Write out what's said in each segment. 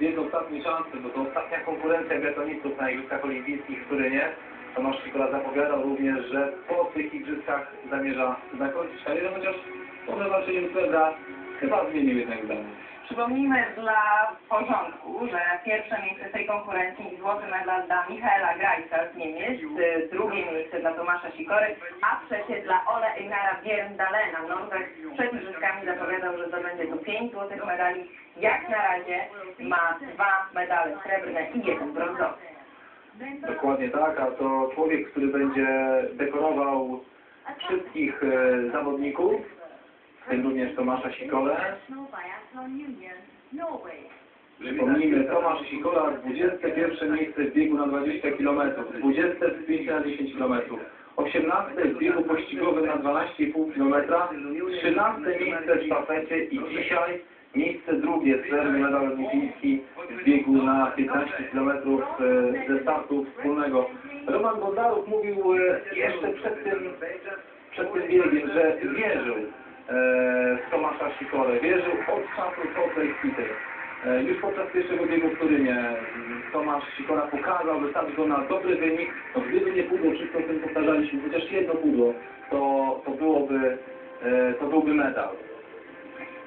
jego ostatniej szansy, bo to ostatnia konkurencja betonistów na Igrzyskach Olimpijskich w Turynie. Tomasz Sikora zapowiadał również, że po tych Igrzyskach zamierza zakończyć karierę, chociaż po zobaczeniu Fedra chyba zmienił jednak zdanie. Przypomnijmy dla porządku, że pierwsze miejsce tej konkurencji złoty medal dla Michaela Grajsa z Niemiec, y, drugie miejsce dla Tomasza Sikory, a trzecie dla Ole Einara Bjerndalena. Norweg przed igrzyskami zapowiadał, że zdobędzie tu pięć złotych medali. Jak na razie ma dwa medale srebrne i jeden brązowy. Dokładnie tak, a to człowiek, który będzie dekorował wszystkich e, zawodników, tym również Tomasza Sikorę. Przypomnijmy, Tomasz Sikora 21 miejsce w biegu na 20 km, 20 w sprincie na 10 km, 18 w biegu pościgowym na 12,5 km, 13 miejsce w sztafecie i dzisiaj miejsce drugie, srebrny medal olimpijski w biegu na 15 km ze startu wspólnego. Roman Bondarów mówił e, jeszcze przed tym, przed tym biegiem, że wierzył e, w Tomasza Sikorę, wierzył od czasu Salt City. E, Już podczas pierwszego biegu w Turynie m, Tomasz Sikora pokazał, stać go na dobry wynik. No, gdyby nie pudło, wszystko tym powtarzaliśmy, chociaż jedno pudło, to, to byłoby, e, to byłby medal.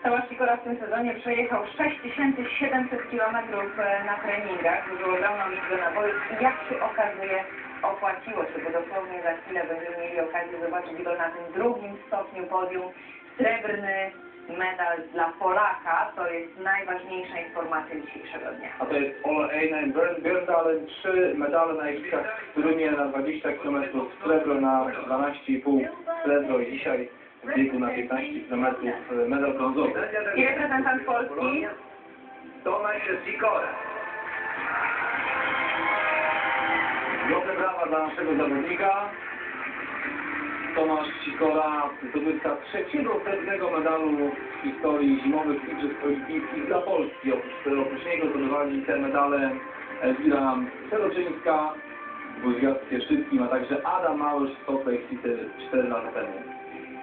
Tomasz Sikora w tym sezonie przejechał 6700 km na treningach, zużył ogromną liczbę nabojów i jak się okazuje opłaciło się, bo dosłownie za chwilę będziemy mieli okazję zobaczyć go na tym drugim stopniu podium. Srebrny medal dla Polaka to jest najważniejsza informacja dzisiejszego dnia. A to jest Ole Einar Björndalen, trzy medale na Igrzyskach w Turynie na 20 km, srebro na 12,5 srebro i dzisiaj w biegu na 15 km medal brązowy. I reprezentant Polski Tomasz Sikora. Wielkie brawa dla naszego zawodnika. Tomasz Sikora, zdobywca trzeciego srebrnego medalu w historii zimowych Igrzysk Olimpijskich dla Polski. Oprócz, niego zdobywali te medale Elwira Seroczyńska w województwie szybkim, a także Adam Małysz Lake City 4 lata temu.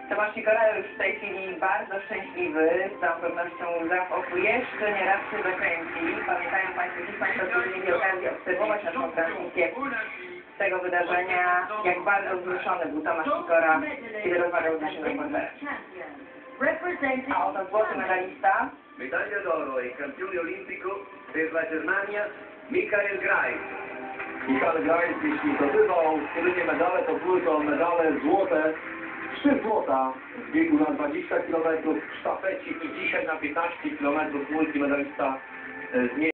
Tomasz Sikora już w tej chwili bardzo szczęśliwy, z całą pewnością łza w oku jeszcze nie raz się zakręci. Pamiętają Państwo, ci z Państwa, którzy mieli okazję obserwować naszą transmisję z tego wydarzenia, jak bardzo wzruszony był Tomasz Sikora, kiedy rozmawiał z naszym reporterem. A oto złoty medalista, Medaglia d'oro e campione olimpico per la Germania, Michael Greif. Michał Grajc, jeśli zdobywał w Turynie medale, to były to medale złote. Trzy złota w biegu na 20 km w sztafecie i dzisiaj na 15 km multimedalista e, z.